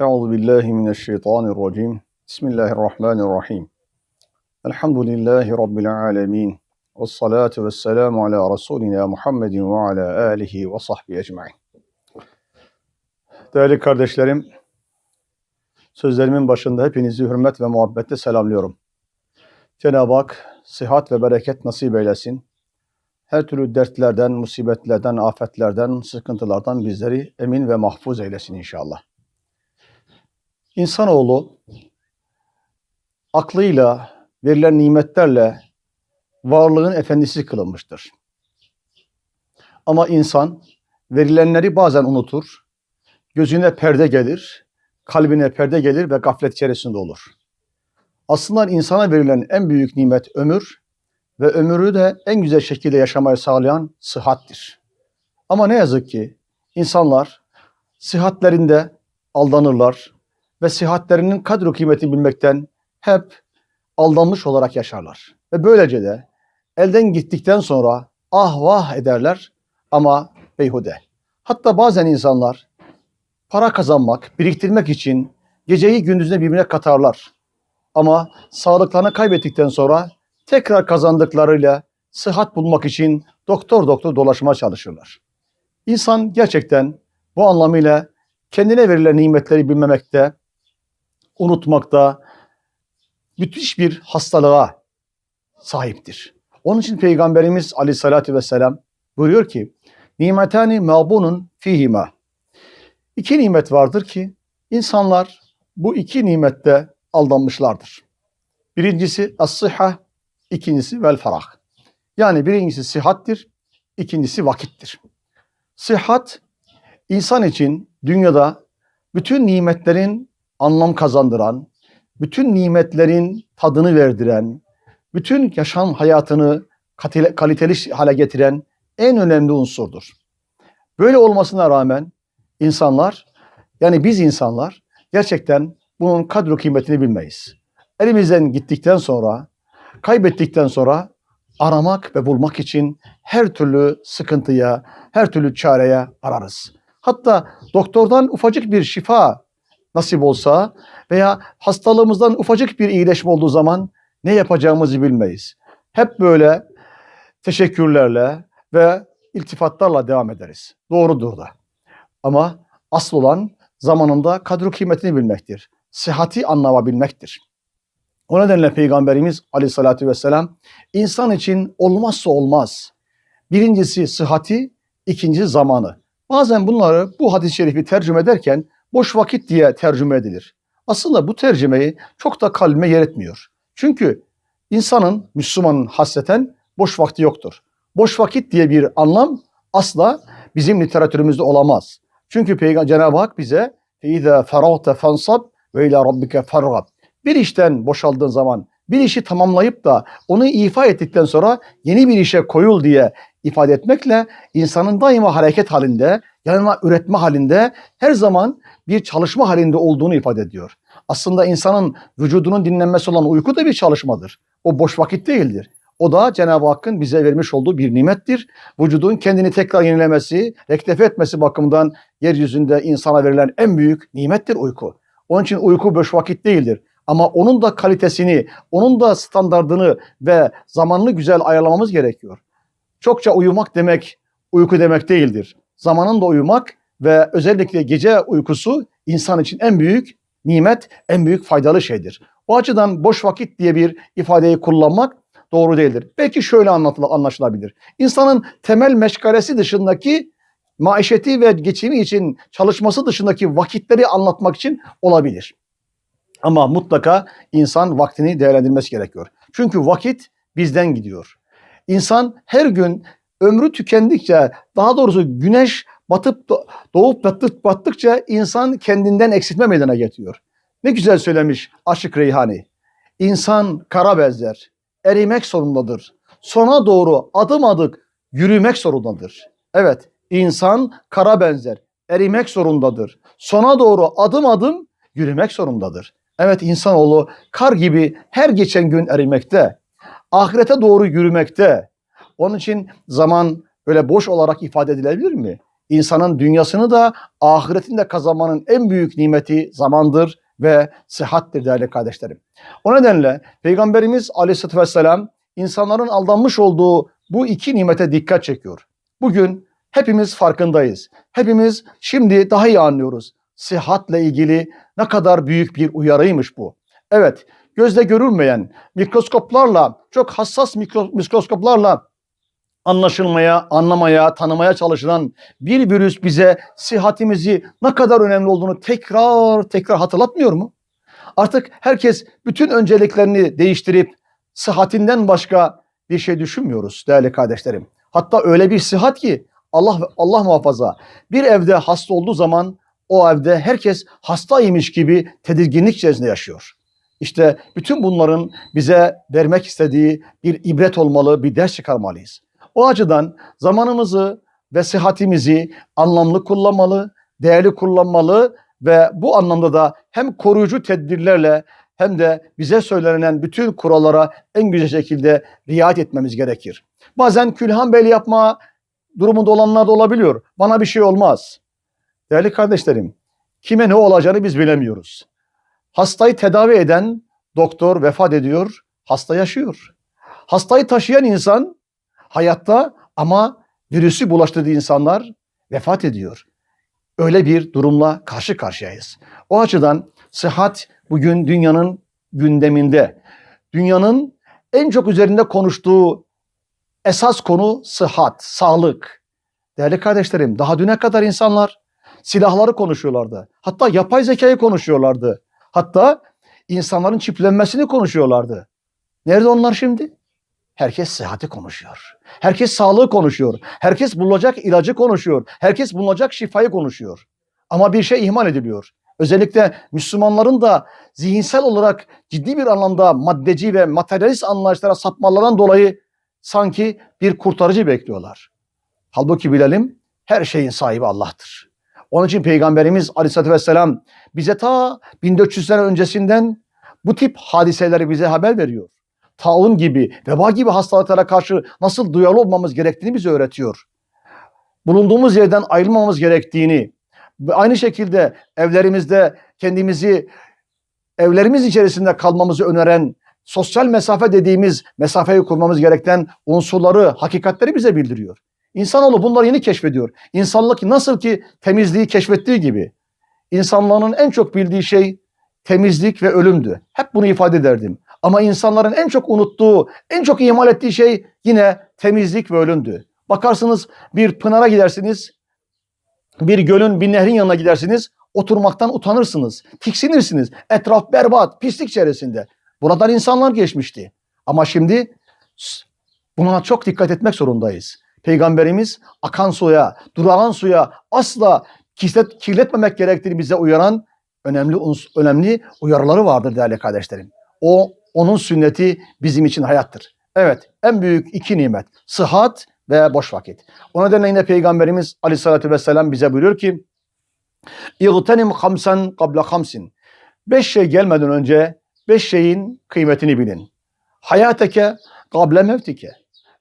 Euzu billahi mineşşeytanirracim. Bismillahirrahmanirrahim. Elhamdülillahi rabbil alamin. Ves salatu vesselamu ala rasulina Muhammedin ve ala alihi ve sahbihi ecmaîn. Değerli kardeşlerim, sözlerimin başında hepinizi hürmet ve muhabbetle selamlıyorum. Cenab-ı Hak sıhhat ve bereket nasip eylesin. Her türlü dertlerden, musibetlerden, afetlerden, sıkıntılardan bizleri emin ve mahfuz eylesin inşallah. İnsanoğlu aklıyla, verilen nimetlerle varlığın efendisi kılınmıştır. Ama insan verilenleri bazen unutur, gözüne perde gelir, kalbine perde gelir ve gaflet içerisinde olur. Aslında insana verilen en büyük nimet ömür ve ömrü de en güzel şekilde yaşamayı sağlayan sıhhattir. Ama ne yazık ki insanlar sıhhatlerinde aldanırlar ve sıhhatlerinin kadro kıymeti bilmekten hep aldanmış olarak yaşarlar. Ve böylece de elden gittikten sonra ah vah ederler ama beyhude. Hatta bazen insanlar para kazanmak, biriktirmek için geceyi gündüzüne birbirine katarlar. Ama sağlıklarını kaybettikten sonra tekrar kazandıklarıyla sıhhat bulmak için doktor doktor dolaşmaya çalışırlar. İnsan gerçekten bu anlamıyla kendine verilen nimetleri bilmemekte, unutmakta müthiş bir hastalığa sahiptir. Onun için Peygamberimiz aleyhissalatü vesselam buyuruyor ki nimetani mağbunun fihima. İki nimet vardır ki insanlar bu iki nimette aldanmışlardır. Birincisi as-sıhha, ikincisi vel farah. Yani birincisi sihattir, ikincisi vakittir. Sıhhat insan için dünyada bütün nimetlerin anlam kazandıran, bütün nimetlerin tadını verdiren, bütün yaşam hayatını kaliteli hale getiren en önemli unsurdur. Böyle olmasına rağmen insanlar, yani biz insanlar gerçekten bunun kadro kıymetini bilmeyiz. Elimizden gittikten sonra, kaybettikten sonra aramak ve bulmak için her türlü sıkıntıya, her türlü çareye ararız. Hatta doktordan ufacık bir şifa nasip olsa veya hastalığımızdan ufacık bir iyileşme olduğu zaman ne yapacağımızı bilmeyiz. Hep böyle teşekkürlerle ve iltifatlarla devam ederiz. Doğrudur da. Ama asıl olan zamanında kadro kıymetini bilmektir. Sıhhati anlamabilmektir. O nedenle Peygamberimiz aleyhissalatü vesselam insan için olmazsa olmaz. Birincisi sıhhati, ikincisi zamanı. Bazen bunları bu hadis-i şerifi tercüme ederken boş vakit diye tercüme edilir. Aslında bu tercümeyi çok da kalbime yer etmiyor. Çünkü insanın, Müslümanın hasreten boş vakti yoktur. Boş vakit diye bir anlam asla bizim literatürümüzde olamaz. Çünkü Peygamber Cenab-ı Hak bize فَاِذَا فَرَغْتَ فَانْصَبْ وَاِلَى رَبِّكَ فَرْغَبْ Bir işten boşaldığın zaman, bir işi tamamlayıp da onu ifa ettikten sonra yeni bir işe koyul diye ifade etmekle insanın daima hareket halinde, yanına üretme halinde her zaman bir çalışma halinde olduğunu ifade ediyor. Aslında insanın vücudunun dinlenmesi olan uyku da bir çalışmadır. O boş vakit değildir. O da Cenab-ı Hakk'ın bize vermiş olduğu bir nimettir. Vücudun kendini tekrar yenilemesi, rektefe etmesi bakımından yeryüzünde insana verilen en büyük nimettir uyku. Onun için uyku boş vakit değildir. Ama onun da kalitesini, onun da standardını ve zamanını güzel ayarlamamız gerekiyor. Çokça uyumak demek uyku demek değildir. Zamanında uyumak ve özellikle gece uykusu insan için en büyük nimet, en büyük faydalı şeydir. O açıdan boş vakit diye bir ifadeyi kullanmak doğru değildir. Belki şöyle anlaşılabilir. İnsanın temel meşgalesi dışındaki maişeti ve geçimi için çalışması dışındaki vakitleri anlatmak için olabilir. Ama mutlaka insan vaktini değerlendirmesi gerekiyor. Çünkü vakit bizden gidiyor. İnsan her gün ömrü tükendikçe, daha doğrusu güneş batıp doğup battık, battıkça insan kendinden eksiltme meydana getiriyor. Ne güzel söylemiş Aşık Reyhani. İnsan kara benzer, erimek zorundadır. Sona doğru adım adım yürümek zorundadır. Evet, insan kara benzer, erimek zorundadır. Sona doğru adım adım yürümek zorundadır. Evet insanoğlu kar gibi her geçen gün erimekte. Ahirete doğru yürümekte. Onun için zaman öyle boş olarak ifade edilebilir mi? insanın dünyasını da ahiretini de kazanmanın en büyük nimeti zamandır ve sıhhattir değerli kardeşlerim. O nedenle Peygamberimiz Aleyhisselatü Vesselam insanların aldanmış olduğu bu iki nimete dikkat çekiyor. Bugün hepimiz farkındayız. Hepimiz şimdi daha iyi anlıyoruz. Sıhhatle ilgili ne kadar büyük bir uyarıymış bu. Evet, gözle görülmeyen mikroskoplarla, çok hassas mikro, mikroskoplarla anlaşılmaya, anlamaya, tanımaya çalışılan bir virüs bize sıhhatimizi ne kadar önemli olduğunu tekrar tekrar hatırlatmıyor mu? Artık herkes bütün önceliklerini değiştirip sıhhatinden başka bir şey düşünmüyoruz değerli kardeşlerim. Hatta öyle bir sıhhat ki Allah Allah muhafaza bir evde hasta olduğu zaman o evde herkes hastaymış gibi tedirginlik içerisinde yaşıyor. İşte bütün bunların bize vermek istediği bir ibret olmalı, bir ders çıkarmalıyız. O açıdan zamanımızı ve sıhhatimizi anlamlı kullanmalı, değerli kullanmalı ve bu anlamda da hem koruyucu tedbirlerle hem de bize söylenen bütün kurallara en güzel şekilde riayet etmemiz gerekir. Bazen külhan bel yapma durumunda olanlar da olabiliyor. Bana bir şey olmaz. Değerli kardeşlerim, kime ne olacağını biz bilemiyoruz. Hastayı tedavi eden doktor vefat ediyor, hasta yaşıyor. Hastayı taşıyan insan hayatta ama virüsü bulaştırdığı insanlar vefat ediyor. Öyle bir durumla karşı karşıyayız. O açıdan sıhhat bugün dünyanın gündeminde. Dünyanın en çok üzerinde konuştuğu esas konu sıhhat, sağlık. Değerli kardeşlerim, daha düne kadar insanlar silahları konuşuyorlardı. Hatta yapay zekayı konuşuyorlardı. Hatta insanların çiplenmesini konuşuyorlardı. Nerede onlar şimdi? Herkes sıhhati konuşuyor. Herkes sağlığı konuşuyor. Herkes bulunacak ilacı konuşuyor. Herkes bulunacak şifayı konuşuyor. Ama bir şey ihmal ediliyor. Özellikle Müslümanların da zihinsel olarak ciddi bir anlamda maddeci ve materyalist anlayışlara sapmalarından dolayı sanki bir kurtarıcı bekliyorlar. Halbuki bilelim her şeyin sahibi Allah'tır. Onun için Peygamberimiz Aleyhisselatü Vesselam bize ta 1400 sene öncesinden bu tip hadiseleri bize haber veriyor. Taun gibi, veba gibi hastalıklara karşı nasıl duyarlı olmamız gerektiğini bize öğretiyor. Bulunduğumuz yerden ayrılmamamız gerektiğini, aynı şekilde evlerimizde kendimizi evlerimiz içerisinde kalmamızı öneren sosyal mesafe dediğimiz mesafeyi kurmamız gereken unsurları, hakikatleri bize bildiriyor. İnsanoğlu bunları yeni keşfediyor. İnsanlık nasıl ki temizliği keşfettiği gibi insanlığın en çok bildiği şey temizlik ve ölümdü. Hep bunu ifade ederdim. Ama insanların en çok unuttuğu, en çok ihmal ettiği şey yine temizlik ve ölümdü. Bakarsınız bir pınara gidersiniz, bir gölün, bir nehrin yanına gidersiniz, oturmaktan utanırsınız, tiksinirsiniz. Etraf berbat, pislik içerisinde. Buradan insanlar geçmişti. Ama şimdi buna çok dikkat etmek zorundayız. Peygamberimiz akan suya, durağan suya asla kirlet, kirletmemek gerektiğini bize uyaran önemli önemli uyarıları vardır değerli kardeşlerim. O onun sünneti bizim için hayattır. Evet, en büyük iki nimet sıhhat ve boş vakit. O nedenle yine Peygamberimiz Aleyhisselatü Vesselam bize buyuruyor ki İğtenim hamsen kabla hamsin. Beş şey gelmeden önce beş şeyin kıymetini bilin. Hayateke kable mevtike.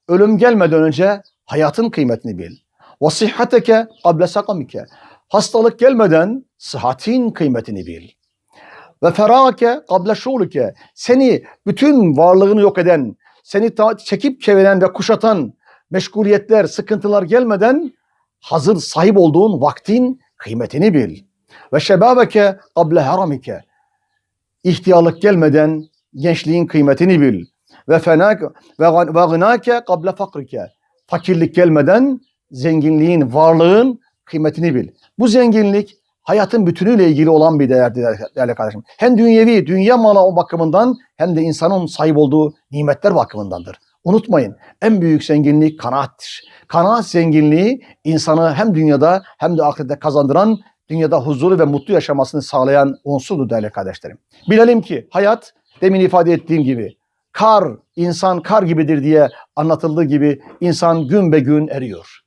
Ölüm gelmeden önce hayatın kıymetini bil. Ve sıhhateke kable sakamike. Hastalık gelmeden sıhhatin kıymetini bil. Ve ferake kable şuulike. Seni bütün varlığını yok eden, seni çekip çeviren ve kuşatan meşguliyetler, sıkıntılar gelmeden hazır sahip olduğun vaktin kıymetini bil. Ve şebabeke kable haramike. İhtiyarlık gelmeden gençliğin kıymetini bil. Ve fenak ve gınake kable fakrike. Fakirlik gelmeden zenginliğin, varlığın kıymetini bil. Bu zenginlik hayatın bütünüyle ilgili olan bir değerdir değerli kardeşim. Hem dünyevi, dünya malı o bakımından hem de insanın sahip olduğu nimetler bakımındandır. Unutmayın en büyük zenginlik kanaattir. Kanaat zenginliği insanı hem dünyada hem de ahirette kazandıran, dünyada huzuru ve mutlu yaşamasını sağlayan unsurdur değerli kardeşlerim. Bilelim ki hayat demin ifade ettiğim gibi kar, insan kar gibidir diye anlatıldığı gibi insan gün be gün eriyor.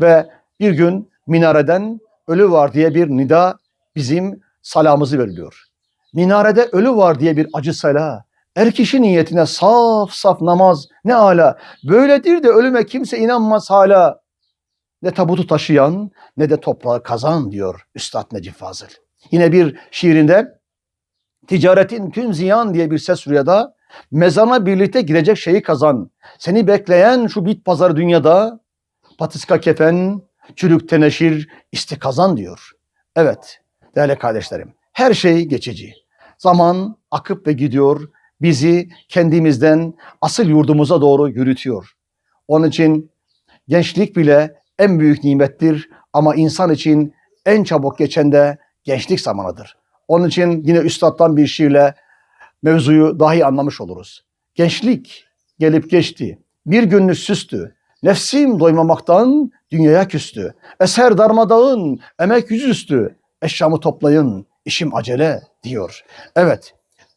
Ve bir gün minareden ölü var diye bir nida bizim salamımızı veriliyor. Minarede ölü var diye bir acı sala, Er kişi niyetine saf saf namaz ne ala. Böyledir de ölüme kimse inanmaz hala. ne tabutu taşıyan ne de toprağı kazan diyor Üstad Necip Fazıl. Yine bir şiirinde ticaretin tüm ziyan diye bir ses rüyada mezarına birlikte girecek şeyi kazan. Seni bekleyen şu bit pazarı dünyada patiska kefen, çürük teneşir, istikazan diyor. Evet değerli kardeşlerim her şey geçici. Zaman akıp ve gidiyor bizi kendimizden asıl yurdumuza doğru yürütüyor. Onun için gençlik bile en büyük nimettir ama insan için en çabuk geçen de gençlik zamanıdır. Onun için yine üstattan bir şiirle mevzuyu dahi anlamış oluruz. Gençlik gelip geçti. Bir günlük süstü. Nefsim doymamaktan dünyaya küstü. Eser darmadağın, emek yüzüstü. Eşyamı toplayın, işim acele diyor. Evet,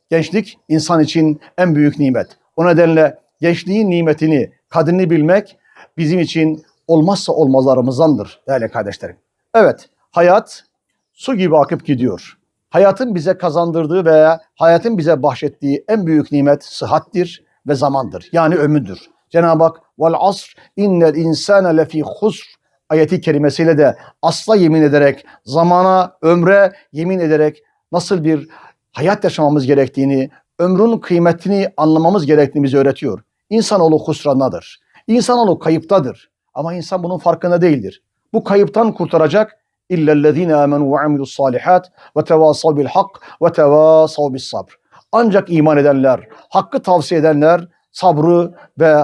gençlik insan için en büyük nimet. O nedenle gençliğin nimetini, kadrini bilmek bizim için olmazsa olmazlarımızdandır değerli kardeşlerim. Evet, hayat su gibi akıp gidiyor. Hayatın bize kazandırdığı veya hayatın bize bahşettiği en büyük nimet sıhhattir ve zamandır. Yani ömürdür. Cenab-ı Hak vel asr innel insane lefî husr ayeti kerimesiyle de asla yemin ederek, zamana, ömre yemin ederek nasıl bir hayat yaşamamız gerektiğini, ömrün kıymetini anlamamız gerektiğini bize öğretiyor. İnsanoğlu husrandadır. İnsanoğlu kayıptadır. Ama insan bunun farkında değildir. Bu kayıptan kurtaracak illellezine amenu ve amilus salihat ve tevasav bil hak ve tevasav bis sabr. Ancak iman edenler, hakkı tavsiye edenler, sabrı ve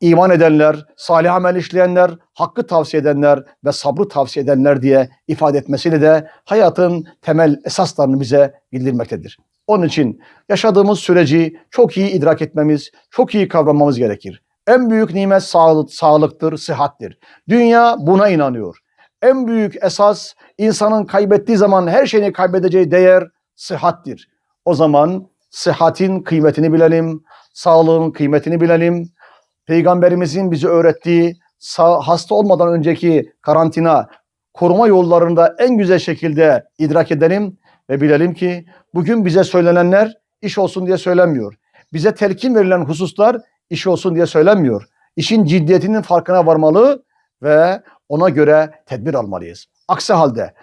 iman edenler, salih amel işleyenler, hakkı tavsiye edenler ve sabrı tavsiye edenler diye ifade etmesiyle de hayatın temel esaslarını bize bildirmektedir. Onun için yaşadığımız süreci çok iyi idrak etmemiz, çok iyi kavramamız gerekir. En büyük nimet sağlık, sağlıktır, sıhhattir. Dünya buna inanıyor. En büyük esas insanın kaybettiği zaman her şeyini kaybedeceği değer sıhhattir. O zaman sıhhatin kıymetini bilelim, sağlığın kıymetini bilelim. Peygamberimizin bize öğrettiği hasta olmadan önceki karantina, koruma yollarında en güzel şekilde idrak edelim ve bilelim ki bugün bize söylenenler iş olsun diye söylenmiyor. Bize telkin verilen hususlar iş olsun diye söylenmiyor. İşin ciddiyetinin farkına varmalı ve ona göre tedbir almalıyız. Aksi halde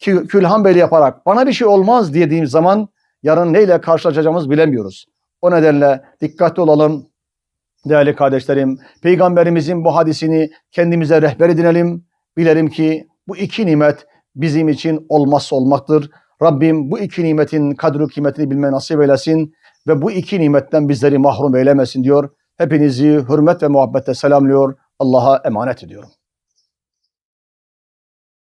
kü- külhan beli yaparak bana bir şey olmaz dediğimiz zaman yarın neyle karşılaşacağımızı bilemiyoruz. O nedenle dikkatli olalım değerli kardeşlerim. Peygamberimizin bu hadisini kendimize rehber edinelim. Bilelim ki bu iki nimet bizim için olmazsa olmaktır. Rabbim bu iki nimetin kadri kıymetini bilmeyi nasip eylesin ve bu iki nimetten bizleri mahrum eylemesin diyor. Hepinizi hürmet ve muhabbetle selamlıyor. Allah'a emanet ediyorum.